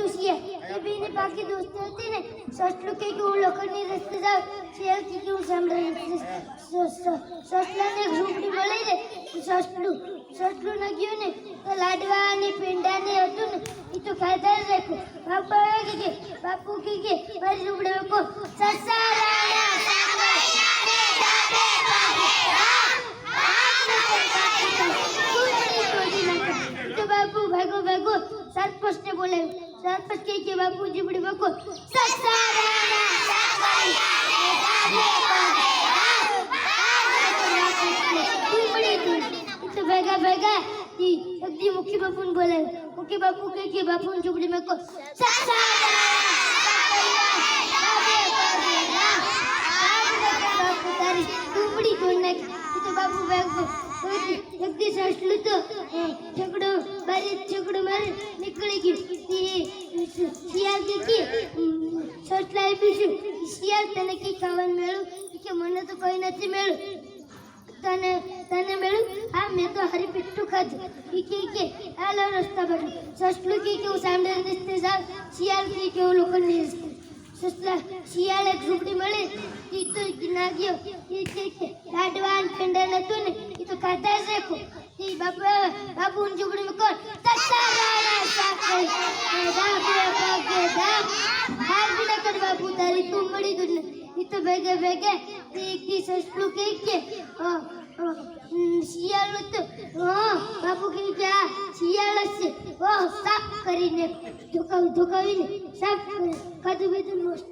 હતું શિયાળ એ બેની પાકી દોસ્તી હતી ને સસલું કે કે હું લોખંડની રસ્તે જાઉં શિયાળ કે કે હું સાંભળે સસલાને ઝૂંપડી મળી ને સસલું સસલું ન ગયું ને, તો લાડવા ને પેંડા ને હતું ને, એ તો ખાતા જ રાખ્યું બાપા આવે કે બાપુ કે કે? મારી ઝૂંપડી મૂકો. સસા રાણા તો બાપુ. ભાગો ભાગો સરપંચ ને બોલાવ્યું. સરપંચ કહે કે બાપુ જીબડી ભાગો તો ભેગા ભેગા અગદી મુખી બાપુ ને બોલાવ્યું મુખી બાપુ કહે કે બાપુ ઝૂંપડી માં કો બાપુ તારી ઝૂંપડી તોડ નાખી. તો બાપુ ભાગો. જગદીશ હસલું તો ઝઘડો, બારે ઝઘડો મારે. નીકળી ગયું તે શિયાળ કે કે? ઉમ, સસલા આપ્યું છે શિયાળ તને કઈ ખાવાનું મેળું? કે મને તો કઈ નથી મેળું. તને તને મેળું? હા મેં તો હરી પીઠું ખાધું. ઈ કે કે હાલો રસ્તા પર. સસલું કે કે હું સાંભળે રસ્તે જાઉં શિયાળ કે કે હું રસ્તે સસલા શિયાળ એક ઝૂંપડી મળે. ઈ તો ના ગયો. ઈ કે કે લાડવા ને પેંડા નતું ને એ તો ખાતા જ ઈ બાપુ બાપુ ની ઝૂંપડી કોણ? સસલા બાપુ તારી તું મળી ગયું ને એ તો ભેગે ભેગે એક દી સસલું કે કે શિયાળ તો હા બાપુ કે કે આ શિયાળ છે ઓ સાફ કરીને ધોકાવી, ધોકાવીને સાફ કરી ખાધું બીધું મસ્ત.